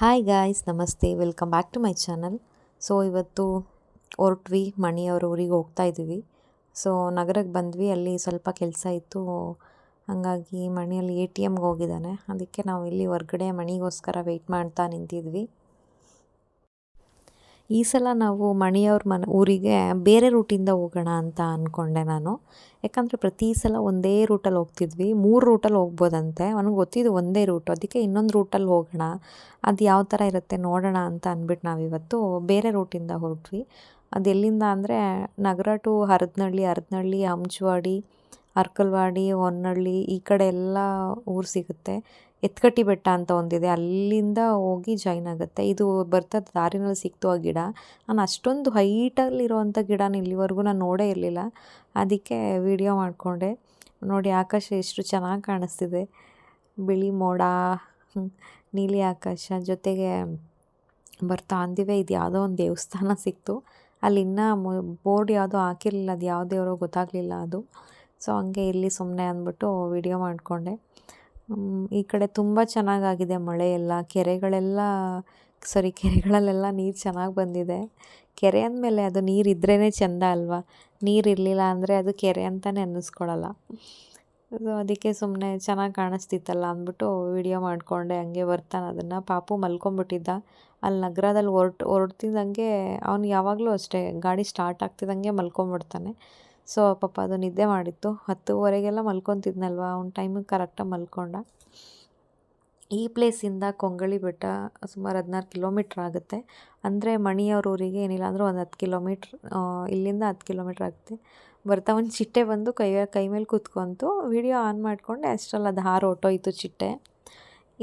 Hi guys ನಮಸ್ತೆ. Welcome back to my channel so ಇವತ್ತು ಹೊರಟ್ವಿ, ಮಣಿಯವ್ರ ಊರಿಗೆ ಹೋಗ್ತಾ ಇದ್ದೀವಿ. ಸೊ ನಗರಕ್ಕೆ ಬಂದ್ವಿ. ಅಲ್ಲಿ ಸ್ವಲ್ಪ ಕೆಲಸ ಇತ್ತು. ಹಾಗಾಗಿ ಮಣಿಯಲ್ಲಿ ಎ ಟಿ ಎಮ್ಗೆ ಹೋಗಿದ್ದಾನೆ. ಅದಕ್ಕೆ ನಾವು ಇಲ್ಲಿ ಹೊರ್ಗಡೆ ಮಣಿಗೋಸ್ಕರ ವೆಯ್ಟ್ ಮಾಡ್ತಾ ನಿಂತಿದ್ವಿ. ಈ ಸಲ ನಾವು ಮಣಿಯವ್ರ ಮನೆ, ಊರಿಗೆ ಬೇರೆ ರೂಟಿಂದ ಹೋಗೋಣ ಅಂತ ಅಂದ್ಕೊಂಡೆ ನಾನು. ಯಾಕಂದರೆ ಪ್ರತಿ ಸಲ ಒಂದೇ ರೂಟಲ್ಲಿ ಹೋಗ್ತಿದ್ವಿ. ಮೂರು ರೂಟಲ್ಲಿ ಹೋಗ್ಬೋದಂತೆ. ನನಗೆ ಗೊತ್ತಿದ್ದು ಒಂದೇ ರೂಟು. ಅದಕ್ಕೆ ಇನ್ನೊಂದು ರೂಟಲ್ಲಿ ಹೋಗೋಣ. ಅದು ಯಾವ ಥರ ಇರುತ್ತೆ ನೋಡೋಣ ಅಂತ ಅಂದ್ಬಿಟ್ಟು ನಾವಿವತ್ತು ಬೇರೆ ರೂಟಿಂದ ಹೊರಟ್ವಿ ಅದು ಎಲ್ಲಿಂದ ಅಂದರೆ ನಗರ ಟು ಹರದ್ನಳ್ಳಿ ಹರದನಹಳ್ಳಿ ಹಂಚವಾಡಿ ಅರ್ಕಲ್ವಾಡಿ ಹೊನ್ನಳ್ಳಿ ಈ ಕಡೆ ಎಲ್ಲ ಊರು ಸಿಗುತ್ತೆ. ಎತ್ಕಟ್ಟಿ ಬೆಟ್ಟ ಅಂತ ಒಂದಿದೆ. ಅಲ್ಲಿಂದ ಹೋಗಿ ಜಾಯ್ನ್ ಆಗುತ್ತೆ. ಇದು ಬರ್ತಾ ದಾರಿನಲ್ಲಿ ಸಿಕ್ತು ಆ ಗಿಡ. ನಾನು ಅಷ್ಟೊಂದು ಹೈಟಲ್ಲಿರುವಂಥ ಗಿಡನ ಇಲ್ಲಿವರೆಗೂ ನಾನು ನೋಡೇ ಇರಲಿಲ್ಲ. ಅದಕ್ಕೆ ವಿಡಿಯೋ ಮಾಡಿಕೊಂಡೆ. ನೋಡಿ ಆಕಾಶ ಎಷ್ಟು ಚೆನ್ನಾಗಿ ಕಾಣಿಸ್ತಿದೆ. ಬಿಳಿ ಮೋಡ, ನೀಲಿ ಆಕಾಶ, ಜೊತೆಗೆ ಬರ್ತಾ ಅಂದಿವೆ. ಇದು ಯಾವುದೋ ಒಂದು ದೇವಸ್ಥಾನ ಸಿಕ್ತು. ಅಲ್ಲಿ ಇನ್ನೂ ಬೋರ್ಡ್ ಯಾವುದೋ ಹಾಕಿರಲಿಲ್ಲ. ಅದು ಯಾವ ದೇವರೋ ಗೊತ್ತಾಗಲಿಲ್ಲ ಅದು. ಸೊ ಹಂಗೆ ಇಲ್ಲಿ ಸುಮ್ಮನೆ ಅಂದ್ಬಿಟ್ಟು ವಿಡಿಯೋ ಮಾಡಿಕೊಂಡೆ. ಈ ಕಡೆ ತುಂಬ ಚೆನ್ನಾಗಾಗಿದೆ ಮಳೆ ಎಲ್ಲ. ಕೆರೆಗಳೆಲ್ಲ ಸಾರಿ ಕೆರೆಗಳಲ್ಲೆಲ್ಲ ನೀರು ಚೆನ್ನಾಗಿ ಬಂದಿದೆ. ಕೆರೆ ಅಂದಮೇಲೆ ಅದು ನೀರು ಇದ್ರೇ ಚೆಂದ ಅಲ್ವಾ? ನೀರು ಇರಲಿಲ್ಲ ಅಂದರೆ ಅದು ಕೆರೆ ಅಂತಲೇ ಅನ್ನಿಸ್ಕೊಳ್ಳಲ್ಲ ಸೊ, ಅದಕ್ಕೆ ಸುಮ್ಮನೆ ಚೆನ್ನಾಗಿ ಕಾಣಿಸ್ತಿತ್ತಲ್ಲ ಅಂದ್ಬಿಟ್ಟು ವಿಡಿಯೋ ಮಾಡಿಕೊಂಡೆ, ಹಂಗೆ ಬರ್ತಾನೆ ಅದನ್ನು. ಪಾಪು ಮಲ್ಕೊಂಬಿಟ್ಟಿದ್ದ ಅಲ್ಲಿ ನಗರದಲ್ಲಿ ಹೊರ್ಟು ಹೊರಡ್ತಿದ್ದಂಗೆ ಅವ್ನು ಯಾವಾಗಲೂ ಅಷ್ಟೇ, ಗಾಡಿ ಸ್ಟಾರ್ಟ್ ಆಗ್ತಿದ್ದಂಗೆ ಮಲ್ಕೊಂಬಿಡ್ತಾನೆ ಸೊ ಪಾಪ ಅದು ನಿದ್ದೆ ಮಾಡಿತ್ತು. ಹತ್ತುವರೆಗೆಲ್ಲ ಮಲ್ಕೊತಿದ್ನಲ್ವ? ಅವ್ನ ಟೈಮಿಗೆ ಕರೆಕ್ಟಾಗಿ ಮಲ್ಕೊಂಡ. ಈ ಪ್ಲೇಸಿಂದ ಕೊಂಗಳಿ ಬೆಟ್ಟ ಸುಮಾರು ಹದಿನಾರು ಕಿಲೋಮೀಟ್ರ್ ಆಗುತ್ತೆ. ಅಂದರೆ ಮಣಿಯವ್ರ ಊರಿಗೆ ಏನಿಲ್ಲ, ಅಂದರೂ ಒಂದು ಹತ್ತು ಕಿಲೋಮೀಟ್ರ್ ಇಲ್ಲಿಂದ ಹತ್ತು ಕಿಲೋಮೀಟ್ರ್ ಆಗುತ್ತೆ. ಬರ್ತಾ ಒಂದು ಚಿಟ್ಟೆ ಬಂದು ಕೈ ಕೈ ಮೇಲೆ ಕೂತ್ಕೊಂತು ವಿಡಿಯೋ ಆನ್ ಮಾಡಿಕೊಂಡೆ, ಅಷ್ಟರಲ್ಲಿ ಅದು ಹಾರು ಇತ್ತು ಚಿಟ್ಟೆ.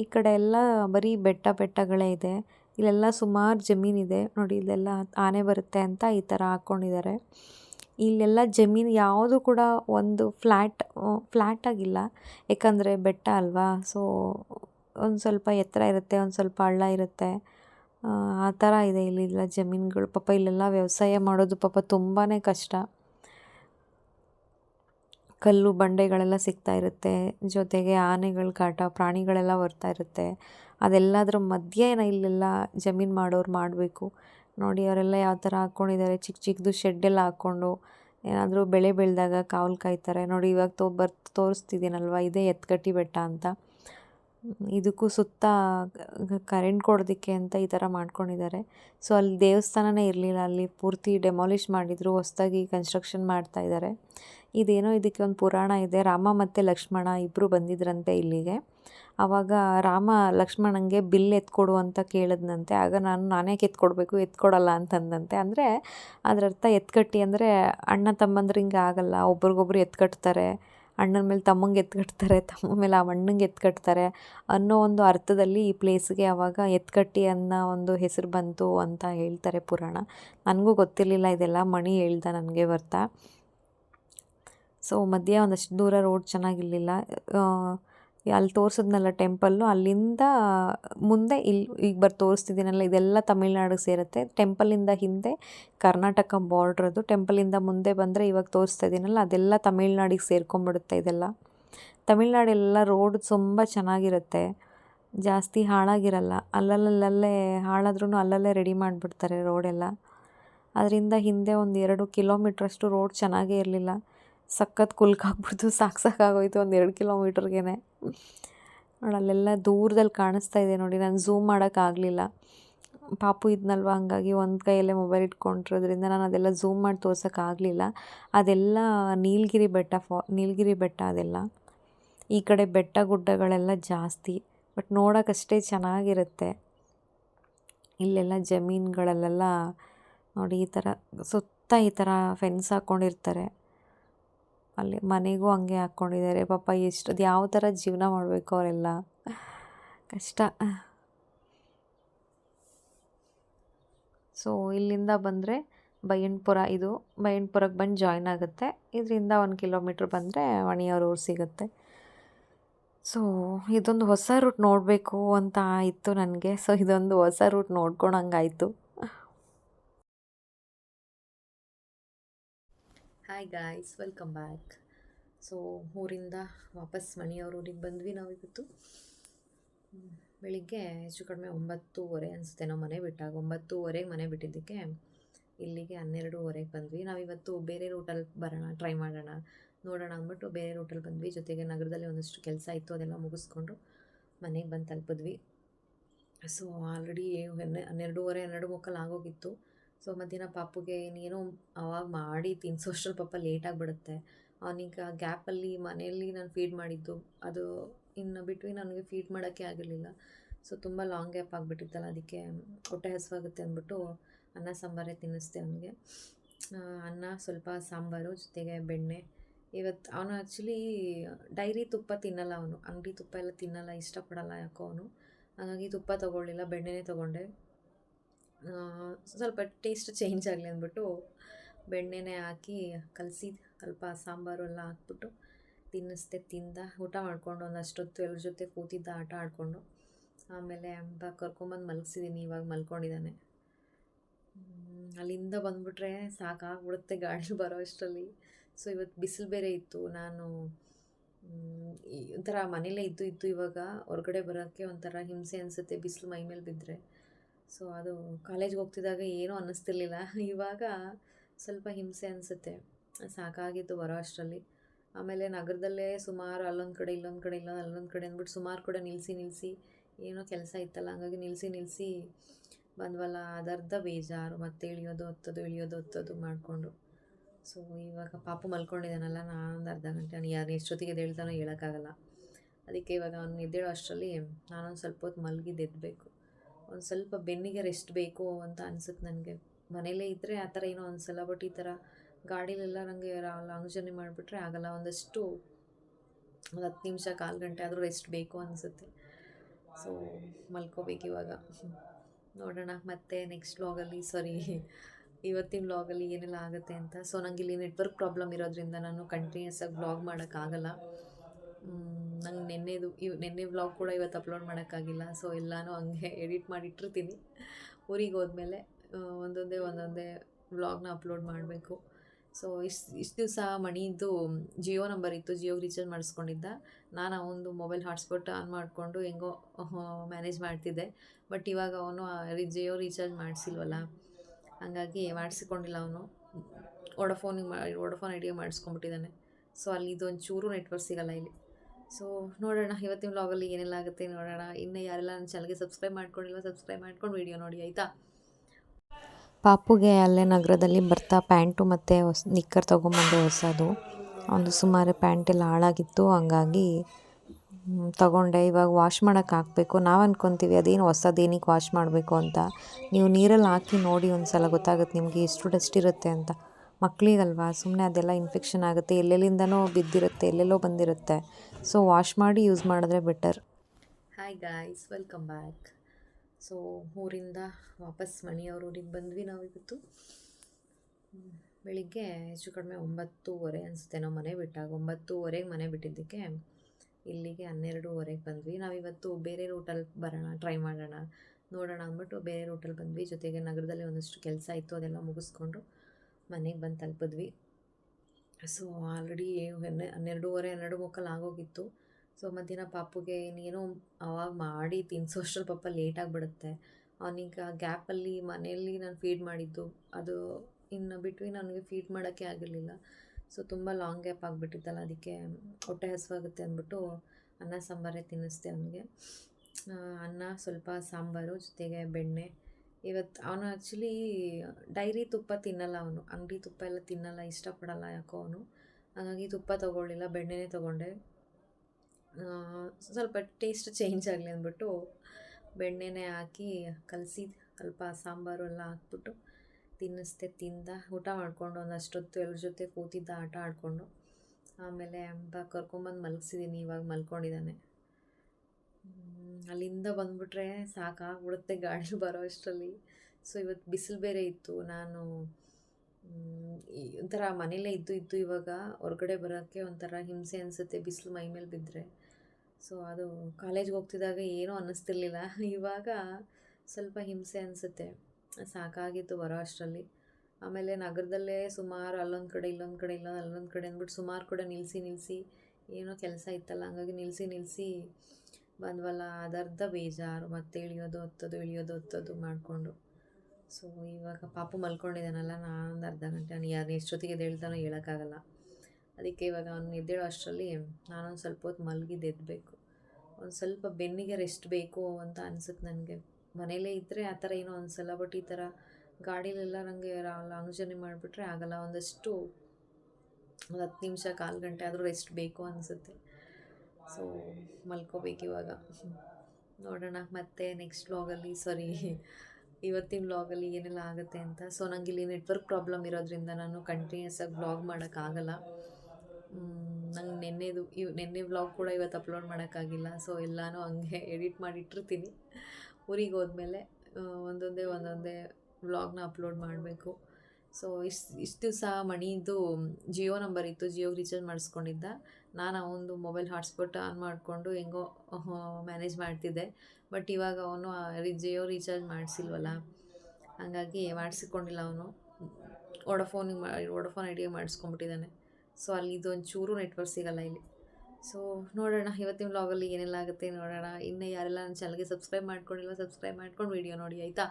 ಈ ಕಡೆ ಎಲ್ಲ ಬರೀ ಬೆಟ್ಟ ಬೆಟ್ಟಗಳೇ ಇದೆ. ಇಲ್ಲೆಲ್ಲ ಸುಮಾರು ಜಮೀನಿದೆ ನೋಡಿ, ಇಲ್ಲೆಲ್ಲ ಆನೆ ಬರುತ್ತೆ ಅಂತ ಈ ಥರ ಹಾಕ್ಕೊಂಡಿದ್ದಾರೆ ಇಲ್ಲೆಲ್ಲ ಜಮೀನು ಯಾವುದು ಕೂಡ ಒಂದು ಫ್ಲ್ಯಾಟ್ ಫ್ಲ್ಯಾಟಾಗಿಲ್ಲ ಯಾಕಂದರೆ ಬೆಟ್ಟ ಅಲ್ವಾ? ಸೊ ಒಂದು ಸ್ವಲ್ಪ ಎತ್ತರ ಇರುತ್ತೆ, ಒಂದು ಸ್ವಲ್ಪ ಹಳ್ಳ ಇರುತ್ತೆ. ಆ ಥರ ಇದೆ ಇಲ್ಲೆಲ್ಲ ಜಮೀನುಗಳು. ಪಾಪ ಇಲ್ಲೆಲ್ಲ ವ್ಯವಸಾಯ ಮಾಡೋದು ಪಾಪ ತುಂಬಾ ಕಷ್ಟ. ಕಲ್ಲು ಬಂಡೆಗಳೆಲ್ಲ ಸಿಗ್ತಾ ಇರುತ್ತೆ. ಜೊತೆಗೆ ಆನೆಗಳ, ಕಾಟ, ಪ್ರಾಣಿಗಳೆಲ್ಲ ಬರ್ತಾ ಇರುತ್ತೆ. ಅದೆಲ್ಲದರ ಮಧ್ಯೆ ಇಲ್ಲೆಲ್ಲ ಜಮೀನು ಮಾಡೋರು ಮಾಡಬೇಕು. ನೋಡಿ, ಅವರೆಲ್ಲ ಯಾವ ಥರ ಹಾಕ್ಕೊಂಡಿದ್ದಾರೆ ಚಿಕ್ಕ ಚಿಕ್ಕದು ಶೆಡ್ಡೆಲ್ಲ ಹಾಕ್ಕೊಂಡು ಏನಾದರೂ ಬೆಳೆ ಬೆಳೆದಾಗ ಕಾವಲು ಕಾಯ್ತಾರೆ. ನೋಡಿ, ಇವಾಗ ತೋ, ಬರ್, ತೋರಿಸ್ತಿದ್ದೀನಲ್ವ, ಇದೇ ಎತ್ಕಟ್ಟಿ ಬೆಟ್ಟ ಅಂತ. ಇದಕ್ಕೂ ಸುತ್ತ ಕರೆಂಟ್ ಕೊಡೋದಕ್ಕೆ ಅಂತ ಈ ಥರ ಮಾಡ್ಕೊಂಡಿದ್ದಾರೆ. ಸೊ, ಅಲ್ಲಿ ದೇವಸ್ಥಾನನೇ ಇರಲಿಲ್ಲ. ಅಲ್ಲಿ ಪೂರ್ತಿ ಡೆಮಾಲಿಷ್ ಮಾಡಿದರು, ಹೊಸದಾಗಿ ಕನ್ಸ್ಟ್ರಕ್ಷನ್ ಮಾಡ್ತಾ ಇದ್ದಾರೆ. ಇದೇನೋ ಇದಕ್ಕೆ ಒಂದು ಪುರಾಣ ಇದೆ. ರಾಮ ಮತ್ತು ಲಕ್ಷ್ಮಣ ಇಬ್ಬರು ಬಂದಿದ್ರಂತೆ ಇಲ್ಲಿಗೆ. ಆವಾಗ ರಾಮ ಲಕ್ಷ್ಮಣಂಗೆ ಬಿಲ್ ಎತ್ಕೊಡು ಅಂತ ಕೇಳಿದ್ನಂತೆ. ಆಗ ನಾನು, ನಾನೇ ಎತ್ಕೊಡ್ಬೇಕು ಎತ್ಕೊಡಲ್ಲ ಅಂತಂದಂತೆ. ಅಂದರೆ ಅದರ ಅರ್ಥ ಎತ್ಕಟ್ಟಿ ಅಂದರೆ ಅಣ್ಣ ತಮ್ಮಂದ್ರೆ ಹಿಂಗೆ ಆಗಲ್ಲ. ಒಬ್ರಿಗೊಬ್ರು ಎತ್ಕಟ್ತಾರೆ. ಅಣ್ಣನ ಮೇಲೆ ತಮ್ಮಂಗೆ ಎತ್ಕಟ್ತಾರೆ, ತಮ್ಮ ಮೇಲೆ ಆ ಅಣ್ಣಂಗೆ ಎತ್ಕಟ್ತಾರೆ ಅನ್ನೋ ಒಂದು ಅರ್ಥದಲ್ಲಿ ಈ ಪ್ಲೇಸ್ಗೆ ಆವಾಗ ಎತ್ಕಟ್ಟಿ ಅನ್ನೋ ಒಂದು ಹೆಸರು ಬಂತು ಅಂತ ಹೇಳ್ತಾರೆ ಪುರಾಣ. ನನಗೂ ಗೊತ್ತಿರಲಿಲ್ಲ ಇದೆಲ್ಲ. ಮಣಿ ಹೇಳ್ದ ನನಗೆ ಬರ್ತಾ. ಸೊ ಮಧ್ಯೆ ಒಂದಷ್ಟು ದೂರ ರೋಡ್ ಚೆನ್ನಾಗಿರಲಿಲ್ಲ. ಅಲ್ಲಿ ತೋರಿಸಿದ್ನಲ್ಲ ಟೆಂಪಲ್ಲು, ಅಲ್ಲಿಂದ ಮುಂದೆ ಇಲ್ಲಿ ಈಗ ಬರ್ ತೋರಿಸ್ತಿದ್ದೀನಲ್ಲ, ಇದೆಲ್ಲ ತಮಿಳ್ನಾಡಿಗೆ ಸೇರುತ್ತೆ. ಟೆಂಪಲಿಂದ ಹಿಂದೆ ಕರ್ನಾಟಕ ಬಾರ್ಡ್ರದು, ಟೆಂಪಲಿಂದ ಮುಂದೆ ಬಂದರೆ ಇವಾಗ ತೋರಿಸ್ತಾ ಇದ್ದೀನಲ್ಲ ಅದೆಲ್ಲ ತಮಿಳ್ನಾಡಿಗೆ ಸೇರ್ಕೊಂಡ್ಬಿಡುತ್ತೆ ಇದೆಲ್ಲ. ತಮಿಳ್ನಾಡೆಲ್ಲ ರೋಡ್ ತುಂಬ ಚೆನ್ನಾಗಿರುತ್ತೆ, ಜಾಸ್ತಿ ಹಾಳಾಗಿರಲ್ಲ, ಅಲ್ಲಲ್ಲಲ್ಲೇ ಹಾಳಾದ್ರೂ ಅಲ್ಲಲ್ಲೇ ರೆಡಿ ಮಾಡಿಬಿಡ್ತಾರೆ ರೋಡೆಲ್ಲ. ಅದರಿಂದ ಹಿಂದೆ ಒಂದು ಎರಡು ಕಿಲೋಮೀಟ್ರಷ್ಟು ರೋಡ್ ಚೆನ್ನಾಗೇ ಇರಲಿಲ್ಲ. ಸಖತ್ ಕುಲ್ಕಾಗ್ಬಿಡ್ತು ಸಾಕು ಸಾಕಾಗೋಯ್ತು ಒಂದು ಎರಡು ಕಿಲೋಮೀಟ್ರ್ಗೆ ನೋಡಿ ಅಲ್ಲೆಲ್ಲ ದೂರದಲ್ಲಿ ಕಾಣಿಸ್ತಾ ಇದೆ ನೋಡಿ, ನಾನು ಝೂಮ್ ಮಾಡೋಕ್ಕಾಗಲಿಲ್ಲ ಪಾಪು ಇದ್ನಲ್ವ, ಹಂಗಾಗಿ ಒಂದು ಕೈಯಲ್ಲೇ ಮೊಬೈಲ್ ಇಟ್ಕೊಂಡಿರೋದ್ರಿಂದ ನಾನು ಅದೆಲ್ಲ ಝೂಮ್ ಮಾಡಿ ತೋರ್ಸೋಕ್ಕಾಗಲಿಲ್ಲ ಅದೆಲ್ಲ ನೀಲಗಿರಿ ಬೆಟ್ಟ ಫಾ, ನೀಲಗಿರಿ ಬೆಟ್ಟ ಅದೆಲ್ಲ. ಈ ಕಡೆ ಬೆಟ್ಟ ಗುಡ್ಡಗಳೆಲ್ಲ ಜಾಸ್ತಿ, ಬಟ್ ನೋಡೋಕ್ಕಷ್ಟೇ ಚೆನ್ನಾಗಿರುತ್ತೆ. ಇಲ್ಲೆಲ್ಲ ಜಮೀನುಗಳಲ್ಲೆಲ್ಲ ನೋಡಿ ಈ ಥರ ಸುತ್ತ ಈ ಥರ ಫೆನ್ಸ್ ಹಾಕ್ಕೊಂಡಿರ್ತಾರೆ ಅಲ್ಲಿ ಮನೆಗೂ ಹಂಗೆ ಹಾಕ್ಕೊಂಡಿದ್ದಾರೆ. ಪಾಪ ಎಷ್ಟು ಯಾವ ಥರ ಜೀವನ ಮಾಡಬೇಕು ಅವರೆಲ್ಲ? ಕಷ್ಟ. ಸೊ ಇಲ್ಲಿಂದ ಬಂದರೆ ಬೈಯಣ್ಪುರ ಇದು. ಬೈಯನ್ಪುರಕ್ಕೆ ಬಂದು ಜಾಯ್ನ್ ಆಗುತ್ತೆ. ಇದರಿಂದ ಒಂದು ಕಿಲೋಮೀಟ್ರ್ ಬಂದರೆ ಮಣಿಯವ್ರ ಊರು ಸಿಗುತ್ತೆ. ಸೊ ಇದೊಂದು ಹೊಸ ರೂಟ್ ನೋಡಬೇಕು ಅಂತ ಇತ್ತು ನನಗೆ. ಸೊ ಇದೊಂದು ಹೊಸ route ನೋಡ್ಕೊಳಂಗಾಯಿತು hi guys welcome back so ಊರಿಂದ ವಾಪಸ್ ಮಣಿಯವ್ರ ಊರಿಗೆ ಬಂದ್ವಿ ನಾವು ಇವತ್ತು ಬೆಳಿಗ್ಗೆ ಹೆಚ್ಚು ಕಡಿಮೆ ಒಂಬತ್ತೂವರೆ ಅನಿಸುತ್ತೆ ನಾವು ಮನೆ ಬಿಟ್ಟಾಗ. ಒಂಬತ್ತೂವರೆಗೆ ಮನೆ ಬಿಟ್ಟಿದ್ದಕ್ಕೆ ಇಲ್ಲಿಗೆ ಹನ್ನೆರಡೂವರೆಗೆ ಬಂದ್ವಿ. ನಾವಿವತ್ತು ಬೇರೆ ರೂಟಲ್ಲಿ ಬರೋಣ ಟ್ರೈ ಮಾಡೋಣ, ನೋಡೋಣ ಅಂದ್ಬಿಟ್ಟು ಬೇರೆ ರೂಟಲ್ಲಿ ಬಂದ್ವಿ. ಜೊತೆಗೆ ನಗರದಲ್ಲಿ ಒಂದಷ್ಟು ಕೆಲಸ ಇತ್ತು, ಅದೆಲ್ಲ ಮುಗಿಸ್ಕೊಂಡು ಮನೆಗೆ ಬಂದು ತಲುಪಿದ್ವಿ. ಸೊ ಆಲ್ರೆಡಿ ಹನ್ನೆ, ಹನ್ನೆರಡೂವರೆ, ಹನ್ನೆರಡು ಮುಕ್ಕಲ್ಲಿ ಆಗೋಗಿತ್ತು. ಸೊ, ಮಧ್ಯಾಹ್ನ ಪಾಪುಗೆ ಇನ್ನೇನೋ ಅವಾಗ ಮಾಡಿ ತಿನ್ಸೋಷ್ಟ್ರಲ್ಲಿ ಪಾಪ ಲೇಟಾಗಿ ಬಿಡುತ್ತೆ ಅವನಿಗೆ ಗ್ಯಾಪಲ್ಲಿ ಮನೆಯಲ್ಲಿ ನಾನು ಫೀಡ್ ಮಾಡಿದ್ದು, ಅದು ಇನ್ನು ಬಿಟ್ವಿ ನನಗೆ ಫೀಡ್ ಮಾಡೋಕ್ಕೆ ಆಗಿರಲಿಲ್ಲ. ಸೊ, ತುಂಬ ಲಾಂಗ್ ಗ್ಯಾಪ್ ಆಗಿಬಿಟ್ಟಿತ್ತಲ್ಲ, ಅದಕ್ಕೆ ಹೊಟ್ಟೆ ಹಸಿವಾಗುತ್ತೆ ಅಂದ್ಬಿಟ್ಟು ಅನ್ನ, ಸಾಂಬಾರೇ ತಿನ್ನಿಸ್ದೆ ಅವನಿಗೆ. ಅನ್ನ ಸ್ವಲ್ಪ ಸಾಂಬಾರು, ಜೊತೆಗೆ ಬೆಣ್ಣೆ. ಇವತ್ತು ಅವನು ಆ್ಯಕ್ಚುಲಿ ಡೈರಿ ತುಪ್ಪ ತಿನ್ನಲ್ಲ ಅವನು. ಅಂಗಡಿ ತುಪ್ಪ ಎಲ್ಲ ತಿನ್ನಲ್ಲ, ಇಷ್ಟಪಡಲ್ಲ ಯಾಕೋ ಅವನು. ಹಾಗಾಗಿ ತುಪ್ಪ ತೊಗೊಳ್ಳಿಲ್ಲ, ಬೆಣ್ಣೆನೇ ತೊಗೊಂಡೆ. ಸ್ವಲ್ಪ ಟೇಸ್ಟ್ ಚೇಂಜ್ ಆಗಲಿ ಅಂದ್ಬಿಟ್ಟು ಬೆಣ್ಣೆನೇ ಹಾಕಿ ಕಲಸಿ, ಸ್ವಲ್ಪ ಸಾಂಬಾರು ಎಲ್ಲ ಹಾಕ್ಬಿಟ್ಟು ತಿನ್ನಿಸ್ದೆ, ತಿಂದ ಊಟ ಮಾಡಿಕೊಂಡು ಒಂದಷ್ಟೊತ್ತು ಎಲ್ಲರ ಜೊತೆ ಕೂತಿದ್ದ ಆಟ ಆಡಿಕೊಂಡು ಆಮೇಲೆ ಅಂಬ ಕರ್ಕೊಂಬಂದು ಮಲಗಿಸಿದ್ದೀನಿ ಇವಾಗ ಮಲ್ಕೊಂಡಿದ್ದಾನೆ. ಅಲ್ಲಿಂದ ಬಂದುಬಿಟ್ರೆ ಸಾಕಾಗ್ಬಿಡುತ್ತೆ ಗಾಡಿ ಬರೋ ಅಷ್ಟರಲ್ಲಿ. ಸೊ ಇವತ್ತು ಬಿಸಿಲು ಬೇರೆ ಇತ್ತು, ನಾನು ಒಂಥರ ಮನೇಲೇ ಇದ್ದು ಇದ್ದು ಇವಾಗ ಹೊರಗಡೆ ಬರೋಕ್ಕೆ ಒಂಥರ ಹಿಂಸೆ ಅನಿಸುತ್ತೆ ಬಿಸಿಲು ಮೈ ಮೇಲೆ ಬಿದ್ದರೆ ಸೊ ಅದು ಕಾಲೇಜ್ಗೆ ಹೋಗ್ತಿದ್ದಾಗ ಏನೂ ಅನ್ನಿಸ್ತಿರ್ಲಿಲ್ಲ. ಇವಾಗ ಸ್ವಲ್ಪ ಹಿಂಸೆ ಅನಿಸುತ್ತೆ. ಸಾಕಾಗಿತ್ತು ಬರೋ ಅಷ್ಟರಲ್ಲಿ. ಆಮೇಲೆ ನಗರದಲ್ಲೇ ಸುಮಾರು ಅಲ್ಲೊಂದು ಕಡೆ, ಇಲ್ಲೊಂದು ಕಡೆ, ಇಲ್ಲೊಂದು ಅಲ್ಲೊಂದು ಕಡೆ ಅಂದ್ಬಿಟ್ಟು ಸುಮಾರು ಕೂಡ ನಿಲ್ಲಿಸಿ ನಿಲ್ಲಿಸಿ ಏನೋ ಕೆಲಸ ಇತ್ತಲ್ಲ, ಹಂಗಾಗಿ ನಿಲ್ಲಿಸಿ ನಿಲ್ಲಿಸಿ ಬಂದ್ವಲ್ಲ. ಅದರ್ಧ ಬೇಜಾರು. ಮತ್ತೆ ಇಳಿಯೋದು, ಹೊತ್ತೋದು ಇಳಿಯೋದು, ಹೊತ್ತೋದು ಮಾಡಿಕೊಂಡು. ಸೊ ಇವಾಗ ಪಾಪು ಮಲ್ಕೊಂಡಿದ್ದಾನಲ್ಲ, ನಾನೊಂದು ಅರ್ಧ ಗಂಟೆ ಅವ್ನು ಯಾರು ಎಷ್ಟೊತ್ತಿಗೆ ಎದ್ದೇಳ್ತಾನೋ ಹೇಳೋಕ್ಕಾಗಲ್ಲ. ಅದಕ್ಕೆ ಇವಾಗ ಅವ್ನು ಎದ್ದೇಳೋ ಅಷ್ಟರಲ್ಲಿ ನಾನೊಂದು ಸ್ವಲ್ಪ ಹೊತ್ತು ಮಲಗಿದ್ದು ಎದ್ದಬೇಕು ಒಂದು ಸ್ವಲ್ಪ ಬೆನ್ನಿಗೆ ರೆಸ್ಟ್ ಬೇಕು ಅಂತ ಅನ್ಸುತ್ತೆ ನನಗೆ. ಮನೇಲೇ ಇದ್ದರೆ ಆ ಥರ ಏನೋ ಅನಿಸಲ್ಲ ಬಟ್ ಈ ಥರ ಗಾಡೀಲೆಲ್ಲ ನನಗೆ ಲಾಂಗ್ ಜರ್ನಿ ಮಾಡಿಬಿಟ್ರೆ ಆಗಲ್ಲ. ಒಂದಷ್ಟು ಒಂದು ಹತ್ತು ನಿಮಿಷ, ಕಾಲು ಗಂಟೆ ಆದರೂ ರೆಸ್ಟ್ ಬೇಕು ಅನಿಸುತ್ತೆ. ಸೊ ಮಲ್ಕೋಬೇಕು ಇವಾಗ. ನೋಡೋಣ ಮತ್ತೆ ನೆಕ್ಸ್ಟ್ ವ್ಲಾಗಲ್ಲಿ ಸಾರಿ ಇವತ್ತಿನ ವ್ಲಾಗಲ್ಲಿ ಏನೆಲ್ಲ ಆಗುತ್ತೆ ಅಂತ. ಸೊ ನನಗೆ ಇಲ್ಲಿ ನೆಟ್ವರ್ಕ್ ಪ್ರಾಬ್ಲಮ್ ಇರೋದ್ರಿಂದ ನಾನು ಕಂಟಿನ್ಯೂಸ್ ಆಗಿ ವ್ಲಾಗ್ ಮಾಡೋಕ್ಕಾಗಲ್ಲ. ನಂಗೆ ನೆನ್ನೆದು, ಇವ್, ನೆನ್ನೆ ವ್ಲಾಗ್ ಕೂಡ ಇವತ್ತು ಅಪ್ಲೋಡ್ ಮಾಡೋಕ್ಕಾಗಿಲ್ಲ ಸೊ ಎಲ್ಲನೂ ಹಂಗೆ ಎಡಿಟ್ ಮಾಡಿ ಇಟ್ಟಿರ್ತೀನಿ. ಊರಿಗೆ ಹೋದ್ಮೇಲೆ ಒಂದೊಂದೇ ಒಂದೊಂದೇ ವ್ಲಾಗ್ನ ಅಪ್ಲೋಡ್ ಮಾಡಬೇಕು. ಸೊ ಇಷ್ಟು ಇಷ್ಟು ದಿವಸ ಮಣಿದು ಜಿಯೋ ನಂಬರ್ ಇತ್ತು, ಜಿಯೋಗೆ ರೀಚಾರ್ಜ್ ಮಾಡಿಸ್ಕೊಂಡಿದ್ದ. ನಾನು ಅವನದು ಮೊಬೈಲ್ ಹಾಟ್ಸ್ಪಾಟ್ ಆನ್ ಮಾಡಿಕೊಂಡು ಹೆಂಗೋ ಮ್ಯಾನೇಜ್ ಮಾಡ್ತಿದ್ದೆ. ಬಟ್ ಇವಾಗ ಅವನು ಜಿಯೋ ರೀಚಾರ್ಜ್ ಮಾಡಿಸಿಲ್ವಲ್ಲ, ಹಾಗಾಗಿ ಮಾಡಿಸಿಕೊಂಡಿಲ್ಲ ಅವನು. ವೋಡಫೋನಿಗೆ ಮಾಡಿ ವೋಡಫೋನ್ ಐಡಿಗೆ ಮಾಡಿಸ್ಕೊಂಬಿಟ್ಟಿದ್ದಾನೆ ಸೊ ಅಲ್ಲಿ ಇದೊಂದು ಚೂರು ನೆಟ್ವರ್ಕ್ ಸಿಗಲ್ಲ ಇಲ್ಲಿ. ಸೊ ನೋಡೋಣ, ಇವತ್ತಿನ ವ್ಲಾಗಲ್ಲಿ ಏನೆಲ್ಲ ಆಗುತ್ತೆ ನೋಡೋಣ. ಇನ್ನು ಯಾರೆಲ್ಲ ನನ್ನ ಚಾನಲ್ಗೆ ಸಬ್ಸ್ಕ್ರೈಬ್ ಮಾಡ್ಕೊಂಡಿಲ್ಲ ಸಬ್ಸ್ಕ್ರೈಬ್ ಮಾಡ್ಕೊಂಡು ವೀಡಿಯೋ ನೋಡಿ, ಆಯಿತಾ? ಪಾಪುಗೆ ಅಲ್ಲೇ ನಗರದಲ್ಲಿ ಬರ್ತಾ ಪ್ಯಾಂಟು ಮತ್ತು ಹೊಸ ನಿಕ್ಕರ್ ತೊಗೊಂಬಂದೆ ಹೊಸದು. ಒಂದು ಸುಮಾರು ಪ್ಯಾಂಟೆಲ್ಲ ಹಾಳಾಗಿತ್ತು, ಹಂಗಾಗಿ ತಗೊಂಡೆ. ಇವಾಗ ವಾಶ್ ಮಾಡೋಕೆ ಹಾಕಬೇಕು. ನಾವು ಅಂದ್ಕೊತೀವಿ ಅದೇನು ಹೊಸದೇನಿಗೆ ವಾಶ್ ಮಾಡಬೇಕು ಅಂತ. ನೀವು ನೀರಲ್ಲಿ ಹಾಕಿ ನೋಡಿ ಒಂದು ಸಲ ಗೊತ್ತಾಗುತ್ತೆ ನಿಮಗೆ ಎಷ್ಟು ಡಸ್ಟ್ ಇರುತ್ತೆ ಅಂತ. ಮಕ್ಕಳಿಗಲ್ವಾ ಸುಮ್ಮನೆ ಅದೆಲ್ಲ ಇನ್ಫೆಕ್ಷನ್ ಆಗುತ್ತೆ. ಎಲ್ಲೆಲ್ಲಿಂದನೋ ಬಿದ್ದಿರುತ್ತೆ ಎಲ್ಲೆಲ್ಲೋ ಬಂದಿರುತ್ತೆ. ಸೊ ವಾಶ್ ಮಾಡಿ ಯೂಸ್ ಮಾಡಿದ್ರೆ better hi guys welcome back so ಊರಿಂದ ವಾಪಸ್ ಮಣಿಯವ್ರ ಊರಿಗೆ ಬಂದ್ವಿ ನಾವು ಇವತ್ತು ಹ್ಮ್, ಬೆಳಿಗ್ಗೆ ಹೆಚ್ಚು ಕಡಿಮೆ ಒಂಬತ್ತೂವರೆ ಅನಿಸುತ್ತೆ. ನಾವು ಮನೆ ಬಿಟ್ಟಾಗ ಒಂಬತ್ತೂವರೆಗೆ ಮನೆ ಬಿಟ್ಟಿದ್ದಕ್ಕೆ ಇಲ್ಲಿಗೆ ಹನ್ನೆರಡೂವರೆಗೆ ಬಂದ್ವಿ. ನಾವಿವತ್ತು ಬೇರೆ ರೂಟಲ್ಲಿ ಬರೋಣ ಟ್ರೈ ಮಾಡೋಣ ನೋಡೋಣ ಅಂದ್ಬಿಟ್ಟು ಬೇರೆ ರೂಟಲ್ಲಿ ಬಂದ್ವಿ. ಜೊತೆಗೆ ನಗರದಲ್ಲಿ ಒಂದಷ್ಟು ಕೆಲಸ ಇತ್ತು ಅದೆಲ್ಲ ಮುಗಿಸ್ಕೊಂಡು ಮನೆಗೆ ಬಂದು ತಲುಪಿದ್ವಿ. ಸೊ ಆಲ್ರೆಡಿ ಹನ್ನೆ, ಹನ್ನೆರಡೂವರೆ, ಹನ್ನೆರಡು ಮುಕ್ಕಲ್ಲಿ ಆಗೋಗಿತ್ತು. ಸೊ ಮಧ್ಯಾಹ್ನ ಪಾಪುಗೆ ಇನ್ನೇನೋ ಅವಾಗ ಮಾಡಿ ತಿನ್ಸೋಷ್ಟ್ರಲ್ಲಿ ಪಾಪ ಲೇಟ್ ಆಗಿಬಿಡುತ್ತೆ ಆ ಗ್ಯಾಪಲ್ಲಿ ಮನೆಯಲ್ಲಿ ನಾನು ಫೀಡ್ ಮಾಡಿದ್ದು. ಅದು ಇನ್ನು ಬಿಟ್ವಿ ನನಗೆ ಫೀಡ್ ಮಾಡೋಕ್ಕೆ ಆಗಿರಲಿಲ್ಲ. ಸೊ ತುಂಬ ಲಾಂಗ್ ಗ್ಯಾಪ್ ಆಗಿಬಿಟ್ಟಿತ್ತಲ್ಲ, ಅದಕ್ಕೆ ಹೊಟ್ಟೆ ಹಸಿವಾಗುತ್ತೆ ಅಂದ್ಬಿಟ್ಟು ಅನ್ನ, ಸಾಂಬಾರೇ ತಿನ್ನಿಸ್ದೆ ಅವನಿಗೆ. ಅನ್ನ ಸ್ವಲ್ಪ ಸಾಂಬಾರು, ಜೊತೆಗೆ ಬೆಣ್ಣೆ ಇವತ್ತು ಅವನು ಆ್ಯಕ್ಚುಲಿ ಡೈರಿ ತುಪ್ಪ ತಿನ್ನಲ್ಲ ಅವನು. ಅಂಗಡಿ ತುಪ್ಪ ಎಲ್ಲ ತಿನ್ನಲ್ಲ, ಇಷ್ಟಪಡಲ್ಲ ಯಾಕೋ ಅವನು. ಹಾಗಾಗಿ ತುಪ್ಪ ತೊಗೊಳ್ಳಿಲ್ಲ, ಬೆಣ್ಣೆನೇ ತೊಗೊಂಡೆ. ಸ್ವಲ್ಪ ಟೇಸ್ಟ್ ಚೇಂಜ್ ಆಗಲಿ ಅಂದ್ಬಿಟ್ಟು ಬೆಣ್ಣೆನೇ ಹಾಕಿ ಕಲಸಿ ಸ್ವಲ್ಪ ಸಾಂಬಾರು ಎಲ್ಲ ಹಾಕ್ಬಿಟ್ಟು ತಿನ್ನಿಸ್ದೆ, ತಿಂದ. ಊಟ ಮಾಡಿಕೊಂಡು ಒಂದಷ್ಟೊತ್ತು ಎಲ್ಲರ ಜೊತೆ ಕೂತಿದ್ದ, ಆಟ ಆಡಿಕೊಂಡು. ಆಮೇಲೆ ಅಂಬ ಕರ್ಕೊಂಬಂದು ಮಲಗಿಸಿದ್ದೀನಿ ಇವಾಗ ಮಲ್ಕೊಂಡಿದ್ದಾನೆ. ಅಲ್ಲಿಂದ ಬಂದುಬಿಟ್ರೆ ಸಾಕಾಗ್ಬಿಡುತ್ತೆ ಗಾಳಿ ಬರೋ ಅಷ್ಟರಲ್ಲಿ. ಸೊ ಇವತ್ತು ಬಿಸಿಲು ಬೇರೆ ಇತ್ತು. ನಾನು ಒಂಥರ ಮನೇಲೇ ಇದ್ದು ಇದ್ದು ಇವಾಗ ಹೊರಗಡೆ ಬರೋಕ್ಕೆ ಒಂಥರ ಹಿಂಸೆ ಅನಿಸುತ್ತೆ ಬಿಸಿಲು ಮೈ ಮೇಲೆ ಬಿದ್ದರೆ ಸೊ ಅದು ಕಾಲೇಜ್ಗೆ ಹೋಗ್ತಿದ್ದಾಗ ಏನೂ ಅನ್ನಿಸ್ತಿರ್ಲಿಲ್ಲ. ಇವಾಗ ಸ್ವಲ್ಪ ಹಿಂಸೆ ಅನಿಸುತ್ತೆ. ಸಾಕಾಗಿತ್ತು ಬರೋ ಅಷ್ಟರಲ್ಲಿ. ಆಮೇಲೆ ನಗರದಲ್ಲೇ ಸುಮಾರು ಅಲ್ಲೊಂದು ಕಡೆ ಇಲ್ಲೊಂದು ಕಡೆ ಇಲ್ಲೊಂದು ಅಲ್ಲೊಂದು ಕಡೆ ಅಂದ್ಬಿಟ್ಟು ಸುಮಾರು ಕೂಡ ನಿಲ್ಲಿಸಿ ನಿಲ್ಲಿಸಿ ಏನೋ ಕೆಲಸ ಇತ್ತಲ್ಲ, ಹಂಗಾಗಿ ನಿಲ್ಲಿಸಿ ನಿಲ್ಲಿಸಿ ಬಂದ್ವಲ್ಲ ಅದರ್ಧ ಬೇಜಾರು, ಮತ್ತೆ ಇಳಿಯೋದು ಹತ್ತೋದು ಇಳಿಯೋದು ಹತ್ತೋದು ಮಾಡಿಕೊಂಡು. ಸೊ ಇವಾಗ ಪಾಪು ಮಲ್ಕೊಂಡಿದ್ದಾನಲ್ಲ ನಾನು ಒಂದು ಅರ್ಧ ಗಂಟೆ ಅವ್ನು ಯಾರು ಎಷ್ಟೊತ್ತಿಗೆ ಎದ್ದೇಳ್ತಾನೋ ಹೇಳೋಕ್ಕಾಗಲ್ಲ. ಅದಕ್ಕೆ ಇವಾಗ ಅವ್ನು ಎದ್ದೇಳೋ ಅಷ್ಟರಲ್ಲಿ ನಾನೊಂದು ಸ್ವಲ್ಪ ಹೊತ್ತು ಮಲಗಿದ್ದು ಎದ್ದಬೇಕು ಒಂದು ಸ್ವಲ್ಪ ಬೆನ್ನಿಗೆ ರೆಸ್ಟ್ ಬೇಕು ಅಂತ ಅನಿಸುತ್ತೆ ನನಗೆ. ಮನೇಲೇ ಇದ್ದರೆ ಆ ಥರ ಏನೋ ಅನಿಸಲ್ಲ ಬಟ್ ಈ ಥರ ಗಾಡೀಲೆಲ್ಲ ನನಗೆ ಲಾಂಗ್ ಜರ್ನಿ ಮಾಡಿಬಿಟ್ರೆ ಆಗಲ್ಲ. ಒಂದಷ್ಟು ಒಂದು ಹತ್ತು ನಿಮಿಷ, ಕಾಲು ಗಂಟೆ ಆದರೂ ರೆಸ್ಟ್ ಬೇಕು ಅನಿಸುತ್ತೆ. ಸೊ ಮಲ್ಕೋಬೇಕು ಇವಾಗ ನೋಡೋಣ, ಮತ್ತೆ ನೆಕ್ಸ್ಟ್ ವ್ಲಾಗಲ್ಲಿ ಸಾರಿ ಇವತ್ತಿನ ವ್ಲಾಗಲ್ಲಿ ಏನೆಲ್ಲ ಆಗುತ್ತೆ ಅಂತ. ಸೊ ನಂಗೆ ಇಲ್ಲಿ ನೆಟ್ವರ್ಕ್ ಪ್ರಾಬ್ಲಮ್ ಇರೋದ್ರಿಂದ ನಾನು ಕಂಟಿನ್ಯೂಸ್ ಆಗಿ ವ್ಲಾಗ್ ಮಾಡೋಕ್ಕಾಗಲ್ಲ. ನಂಗೆ ನೆನ್ನೆದು, ಇವ್, ನೆನ್ನೆ ವ್ಲಾಗ್ ಕೂಡ ಇವತ್ತು ಅಪ್ಲೋಡ್ ಮಾಡೋಕ್ಕಾಗಿಲ್ಲ. ಸೊ ಎಲ್ಲನೂ ಹಂಗೆ ಎಡಿಟ್ ಮಾಡಿಟ್ಟಿರ್ತೀನಿ. ಊರಿಗೆ ಹೋದ್ಮೇಲೆ ಒಂದೊಂದೇ ಒಂದೊಂದೇ ವ್ಲಾಗ್ನ ಅಪ್ಲೋಡ್ ಮಾಡಬೇಕು. ಸೊ ಇಷ್ಟು ಇಷ್ಟು ದಿವಸ ಮಣಿದು ಜಿಯೋ ನಂಬರ್ ಇತ್ತು. ಜಿಯೋಗೆ ರೀಚಾರ್ಜ್ ಮಾಡಿಸ್ಕೊಂಡಿದ್ದ. ನಾನು ಅವನದು ಮೊಬೈಲ್ ಹಾಟ್ಸ್ಪಾಟ್ ಆನ್ ಮಾಡಿಕೊಂಡು ಹೆಂಗೋ ಮ್ಯಾನೇಜ್ ಮಾಡ್ತಿದ್ದೆ. ಬಟ್ ಇವಾಗ ಅವನು ಜಿಯೋ ರೀಚಾರ್ಜ್ ಮಾಡಿಸಿಲ್ವಲ್ಲ? ಹಾಗಾಗಿ ಮಾಡಿಸಿಕೊಂಡಿಲ್ಲ ಅವನು. ವೋಡಫೋನಿಗೆ ಮಾಡಿ ವೋಡಫೋನ್ ಐಡಿಯಾಗೆ ಮಾಡಿಸ್ಕೊಂಬಿಟ್ಟಿದ್ದಾನೆ ಸೊ ಅಲ್ಲಿ ಇದು ಚೂರು ನೆಟ್ವರ್ಕ್ ಸಿಗಲ್ಲ ಇಲ್ಲಿ. ಸೊ ನೋಡೋಣ. ಇವತ್ತಿನ ವ್ಲಾಗಲ್ಲಿ ಏನೆಲ್ಲ ಆಗುತ್ತೆ ನೋಡೋಣ. ಇನ್ನು ಯಾರೆಲ್ಲ ನನ್ನ ಚಾನಲ್ಗೆ ಸಬ್ಸ್ಕ್ರೈಬ್ ಮಾಡ್ಕೊಂಡಿಲ್ಲ ಸಬ್ಸ್ಕ್ರೈಬ್ ಮಾಡ್ಕೊಂಡು ವಿಡಿಯೋ ನೋಡಿ, ಆಯಿತಾ?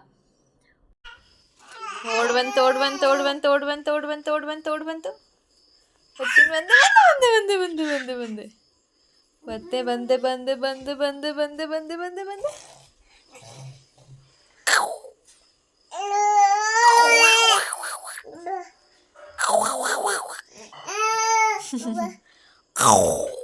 ಓಡ್ ಬಂತು ಓಡ್ ಬಂತು ಓಡ್ ಬಂತು ಓಡ್ ಬಂತು ಓಡ್ ಬಂತು ಓಡ್ ಬಂತು ಓಡ್ ಬಂತು ಹೊತ್ತಿನ ಬಂದೆ ಬಂದೆ ಬಂದೆ ಬಂದೆ ಬಂದೆ ಮತ್ತೆ ಬಂದೆ ಬಂದೆ ಬಂದೆ ಬಂದೆ ಬಂದೆ ಬಂದೆ ಬಂದೆ ಬಂದೆ ಮಾಮ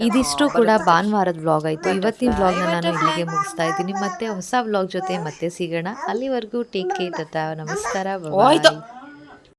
ಇದಿಷ್ಟು ಕೂಡ ಭಾನುವಾರದ ವ್ಲಾಗ್ ಆಯಿತು. ಇವತ್ತಿನ ವ್ಲಾಗ್ನ ನಾನು ಇಲ್ಲಿಗೆ ಮುಗಿಸ್ತಾ ಇದ್ದೀನಿ. ಮತ್ತೆ ಹೊಸ ವ್ಲಾಗ್ ಜೊತೆ ಮತ್ತೆ ಸಿಗೋಣ. ಅಲ್ಲಿವರೆಗೂ ಟೇಕ್ ಕೇರ್ ನಮಸ್ಕಾರ.